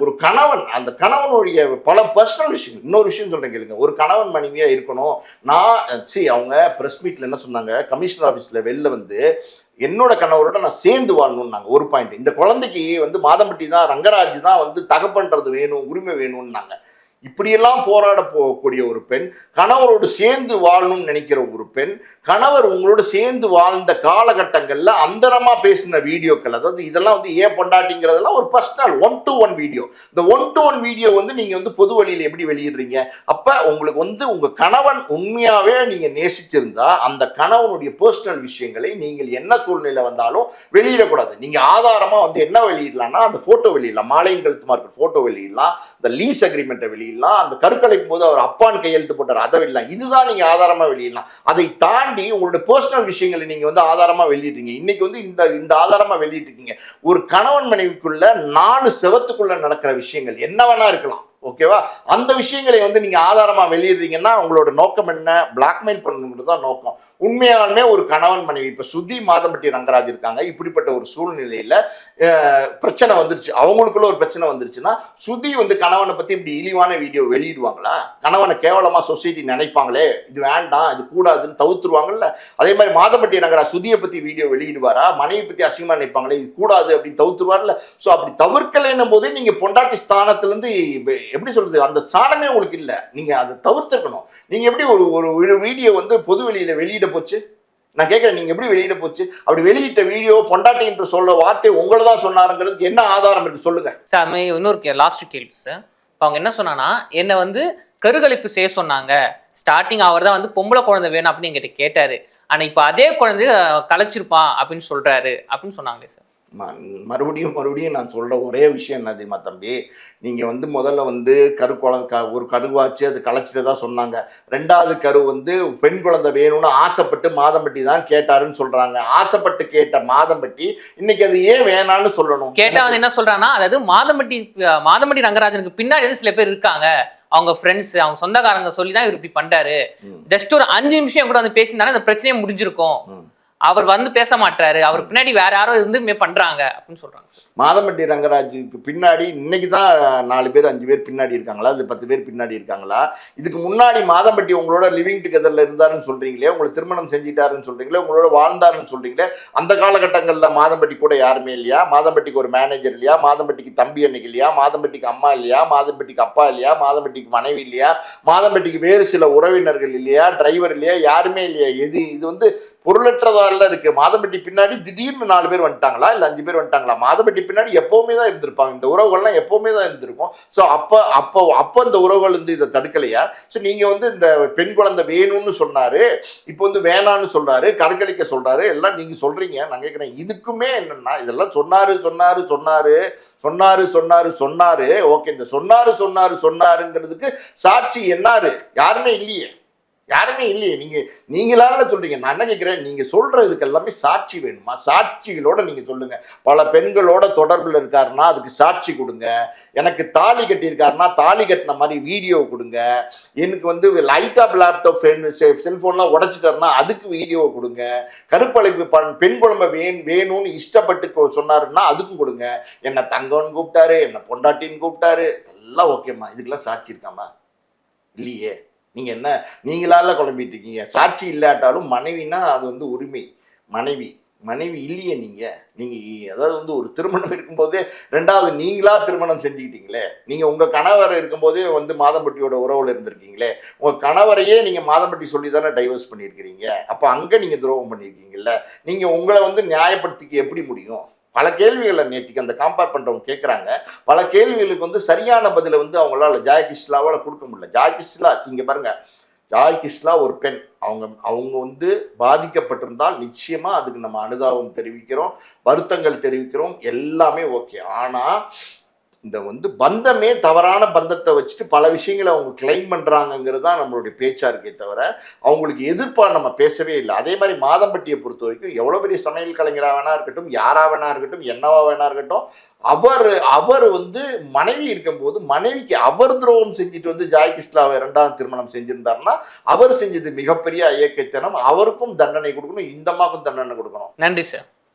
ஒரு கணவன். அந்த கணவனுடைய பல பர்சனல் விஷயம். இன்னொரு விஷயம் சொல்றேன் கேளுங்க. ஒரு கணவன் மனைவியா இருக்கணும். நான் சி அவங்க பிரஸ் மீட்ல என்ன சொன்னாங்க? கமிஷனர் ஆஃபீஸ்ல வெளில வந்து என்னோட கணவரோட நான் சேர்ந்து வாழணும்னாங்க. ஒரு பாயிண்ட் இந்த குழந்தைக்கு வந்து மாதம்பட்டி தான் ரங்கராஜ் தான் வந்து தகப்பன்றது வேணும் உரிமை வேணும்னாங்க. இப்படியெல்லாம் போராட போகக்கூடிய ஒரு பெண் கணவரோடு சேர்ந்து வாழணும்னு நினைக்கிற ஒரு பெண் கணவர் உங்களோட சேர்ந்து வாழ்ந்த காலகட்டங்களில் அந்தரமாக பேசின வீடியோக்கள் அதாவது இதெல்லாம் வந்து ஏன் பொண்டாட்டிங்கிறதெல்லாம் ஒரு personal one to one video இந்த ஒன் டு ஒன் வீடியோ வந்து நீங்கள் வந்து பொது வழியில் எப்படி வெளியிடுறீங்க? அப்போ உங்களுக்கு வந்து உங்கள் கணவன் உண்மையாகவே நீங்கள் நேசிச்சிருந்தா அந்த கணவனுடைய பர்சனல் விஷயங்களை நீங்கள் என்ன சூழ்நிலை வந்தாலும் வெளியிடக்கூடாது. நீங்கள் ஆதாரமாக வந்து என்ன வெளியிடலாம்னா அந்த ஃபோட்டோ வெளியிடலாம். மாலையும் கழுத்துமா இருக்கிற ஃபோட்டோ வெளியிடலாம். இந்த லீஸ் அக்ரிமெண்ட்டை வெளியிடலாம். அந்த கருக்கலைக்கும் போது அவர் அப்பான் கையெழுத்து போட்டார். அதை வெளியிடலாம். இதுதான் நீங்க ஆதாரமா வெளியிடலாம். அதை தாண்டி உங்களோட பர்சனல் விஷயங்களை நீங்க வந்து ஆதாரமா வெளியிடுறீங்க இன்னைக்கு வந்து இந்த இந்த ஆதாரமா வெளியிட்டிருக்கீங்க. ஒரு கணவன் மனைவிக்குள்ள நாலு செவத்துக்குள்ள நடக்கிற விஷயங்கள் என்ன வேணா இருக்கலாம். ஓகேவா அந்த விஷயங்களை வந்து நீங்க ஆதாரமா வெளியிடுறீங்கன்னா உங்களோட நோக்கம் என்ன? பிளாக்மெயில் பண்ணணுன்றது தான் நோக்கம். உண்மையாலுமே ஒரு கணவன் மனைவி இப்ப சுதி மாதம்பட்டி ரங்கராஜ் இருக்காங்க. இப்படிப்பட்ட ஒரு சூழ்நிலையில பிரச்சனை வந்துருச்சு. அவங்களுக்குள்ள ஒரு பிரச்சனை வந்துருச்சுன்னா சுதி வந்து கணவனை பத்தி இப்படி இழிவான வீடியோ வெளியிடுவாங்களா? கணவனை கேவலமா சொசைட்டி நினைப்பாங்களே. இது வேண்டாம் இது கூடாதுன்னு தவிர்த்துருவாங்கல்ல. அதே மாதிரி மாதம்பட்டி ரங்கராஜ் சுதியை பத்தி வீடியோ வெளியிடுவாரா? மனைவி பத்தி அசிங்கமா நினைப்பாங்களே. இது கூடாது அப்படின்னு தவிர்த்துருவார்ல ஸோ அப்படி தவிர்க்கலைன்னும் போதே நீங்க பொண்டாட்டி ஸ்தானத்திலிருந்து இப்ப எப்படி சொல்றது? அந்த ஸ்தானமே உங்களுக்கு இல்லை. நீங்க அதை தவிர்த்துருக்கணும். நீங்க எப்படி ஒரு ஒரு வீடியோ வந்து பொது வெளியில வெளியிட போச்சு? நான் கேட்குறேன் நீங்க எப்படி வெளியிட போச்சு? அப்படி வெளியிட்ட வீடியோ பொண்டாட்டி என்று சொல்ல வார்த்தை உங்களை தான் சொன்னாருங்கிறதுக்கு என்ன ஆதாரம் இருக்கு? சொல்லுங்க. சார் அது மாதிரி இன்னொரு லாஸ்ட் கேள்வி சார் இப்போ அவங்க என்ன சொன்னான்னா என்னை வந்து கருகழிப்பு செய்ய சொன்னாங்க. ஸ்டார்டிங் அவர் தான் வந்து பொம்பளை குழந்தை வேணும் அப்படின்னு என்கிட்ட கேட்டாரு. ஆனா இப்போ அதே குழந்தைய கலைச்சிருப்பான் அப்படின்னு சொல்றாரு அப்படின்னு சொன்னாங்களே சார் மறுபடியும் மறுபடியும் நான் சொல்ற ஒரே விஷயம் என்ன தெரியுமா தம்பி? நீங்க வந்து முதல்ல வந்து கரு குழந்தை ஒரு கருவாச்சு அது கலைச்சிட்டு தான் சொன்னாங்க. ரெண்டாவது கரு வந்து பெண் குழந்தை வேணும்னு ஆசைப்பட்டு மாதம்பட்டி தான் கேட்டாருன்னு சொல்றாங்க. ஆசைப்பட்டு கேட்ட மாதம்பட்டி இன்னைக்கு அது ஏன் வேணான்னு சொல்லணும்? கேட்டா வந்து என்ன சொல்றான்னா அதாவது மாதம்பட்டி மாதம்பட்டி ரங்கராஜனுக்கு பின்னாடி வந்து சில பேர் இருக்காங்க. அவங்க ஃப்ரெண்ட்ஸ் அவங்க சொந்தக்காரங்க சொல்லி தான் இவர் இப்படி பண்றாரு. ம். ஜஸ்ட் ஒரு அஞ்சு நிமிஷம் கூட வந்து பேசியிருந்தாலும் இந்த பிரச்சனையே முடிஞ்சிருக்கும். அவர் வந்து பேச மாட்டாரு அவர் பின்னாடி வேற யாரோ இருந்து பண்றாங்க அப்படின்னு சொல்றாங்க மாதமட்டி மாதம்பட்டி ரங்கராஜுக்கு பின்னாடி இன்னைக்கு தான் நாலு பேர் அஞ்சு பேர் பின்னாடி இருக்காங்களா? அது பத்து பேர் பின்னாடி இருக்காங்களா? இதுக்கு முன்னாடி மாதம்பட்டி உங்களோட லிவிங் டுகெதர்ல இருந்தாருன்னு சொல்றீங்களே உங்களை திருமணம் செஞ்சிட்டாருன்னு சொல்றீங்களே உங்களோட வாழ்ந்தாருன்னு சொல்றீங்களே அந்த காலகட்டங்களில் மாதம்பட்டி கூட யாருமே இல்லையா? மாதம்பட்டிக்கு ஒரு மேனேஜர் இல்லையா? மாதம்பட்டிக்கு தம்பி அன்னைக்கு இல்லையா? மாதம்பட்டிக்கு அம்மா இல்லையா? மாதம்பட்டிக்கு அப்பா இல்லையா? மாதம்பட்டிக்கு மனைவி இல்லையா? மாதம்பட்டிக்கு வேறு சில உறவினர்கள் இல்லையா? டிரைவர் இல்லையா? யாருமே இல்லையா? எது இது வந்து பொருளற்றதால இருக்கு. மாதம்பட்டி பின்னாடி திடீர்னு நாலு பேர் வந்துட்டாங்களா? இல்லை அஞ்சு பேர் வந்துட்டாங்களா? மாதம்பட்டி பின்னாடி எப்பவுமே தான் இருந்திருப்பாங்க. இந்த உறவுகள்லாம் எப்பவுமே தான் இருந்திருக்கும். ஸோ அப்போ அப்போ அப்போ இந்த உறவுகள் வந்து இதை தடுக்கலையா? ஸோ நீங்கள் வந்து இந்த பெண் குழந்தை வேணும்னு சொன்னாரு இப்போ வந்து வேணான்னு சொல்றாரு கருக்கழிக்க சொல்றாரு எல்லாம் நீங்க சொல்றீங்க. நான் கேட்குறேன் இதுக்குமே என்னன்னா இதெல்லாம் சொன்னாரு சொன்னாரு சொன்னாரு சொன்னாரு சொன்னாரு சொன்னாரு. ஓகே இந்த சொன்னாரு சொன்னாரு சொன்னாருங்கிறதுக்கு சாட்சி என்னாரு? யாருமே இல்லையே. யாருமே இல்லையே. நீங்க நீங்களால சொல்றீங்க. நான் என்ன கேட்கிறேன் நீங்க சொல்றதுக்கு எல்லாமே சாட்சி வேணுமா? சாட்சிகளோட நீங்க சொல்லுங்க. பல பெண்களோட தொடர்பில் இருக்காருன்னா அதுக்கு சாட்சி கொடுங்க. எனக்கு தாலி கட்டியிருக்காருன்னா தாலி கட்டின மாதிரி வீடியோ கொடுங்க. எனக்கு வந்து லைட்டாப் லேப்டாப் செல்போன்லாம் உடைச்சிட்டாருன்னா அதுக்கு வீடியோ கொடுங்க. கருப்பழைப்பு பண் பெண் குழம்பை வேணும் வேணும்னு இஷ்டப்பட்டு சொன்னாருன்னா அதுக்கும் கொடுங்க. என்ன தங்கம்னு கூப்பிட்டாரு என்ன பொண்டாட்டின்னு கூப்பிட்டாரு. எல்லாம் ஓகேம்மா. இதுக்கெல்லாம் சாட்சி இருக்காமா இல்லையே. நீங்கள் என்ன நீங்களால குழம்பிட்டு இருக்கீங்க சாட்சி இல்லாட்டாலும் மனைவினா அது வந்து உரிமை. மனைவி மனைவி இல்லையே நீங்க. நீங்க அதாவது வந்து ஒரு திருமணம் இருக்கும்போதே ரெண்டாவது நீங்களா திருமணம் செஞ்சுக்கிட்டீங்களே. நீங்க உங்க கணவர் இருக்கும்போதே வந்து மாதம்பட்டியோட உறவுல இருந்திருக்கீங்களே. உங்க கணவரையே நீங்க மாதம்பட்டி சொல்லி தானே டைவர்ஸ் பண்ணியிருக்கிறீங்க. அப்ப அங்க நீங்க துரோகம் பண்ணியிருக்கீங்கல்ல. நீங்க உங்களை வந்து நியாயப்படுத்திக்க எப்படி முடியும்? பல கேள்விகளை நேற்றுக்கு அந்த காம்பேர் பண்ணுறவங்க கேட்குறாங்க பல கேள்விகளுக்கு வந்து சரியான பதிலை வந்து அவங்களால ஜாய் கிஷ்லாவால் கொடுக்க முடியல. ஜாய் கிஸ்லா பாருங்கள் பாருங்க. ஜாய் ஒரு பெண். அவங்க அவங்க வந்து பாதிக்கப்பட்டிருந்தால் நிச்சயமாக அதுக்கு நம்ம அனுதாபம் தெரிவிக்கிறோம் வருத்தங்கள் தெரிவிக்கிறோம் எல்லாமே ஓகே ஆனால் இந்த வந்து பந்தமே தவறான பந்தத்தை வச்சுட்டு பல விஷயங்களை அவங்க கிளைம் பண்ணுறாங்கங்கிறது தான் நம்மளுடைய பேச்சாக இருக்கே தவிர அவங்களுக்கு எதிர்ப்பா நம்ம பேசவே இல்லை. அதே மாதிரி மாதம்பட்டியை பொறுத்த வரைக்கும் எவ்வளோ பெரிய சமையல் கலைஞராக வேணா இருக்கட்டும் யாராக வேணா இருக்கட்டும் என்னவா வேணா இருக்கட்டும் அவர் அவர் வந்து மனைவி இருக்கும்போது மனைவிக்கு அவர் துரோகம் செஞ்சுட்டு வந்து ஜாய் கிஸ்லாவை இரண்டாம் திருமணம் செஞ்சிருந்தாருன்னா அவர் செஞ்சது மிகப்பெரிய இயக்கத்தனம் அவருக்கும் தண்டனை கொடுக்கணும் இந்தமாக்கும் தண்டனை கொடுக்கணும். நன்றி சார்.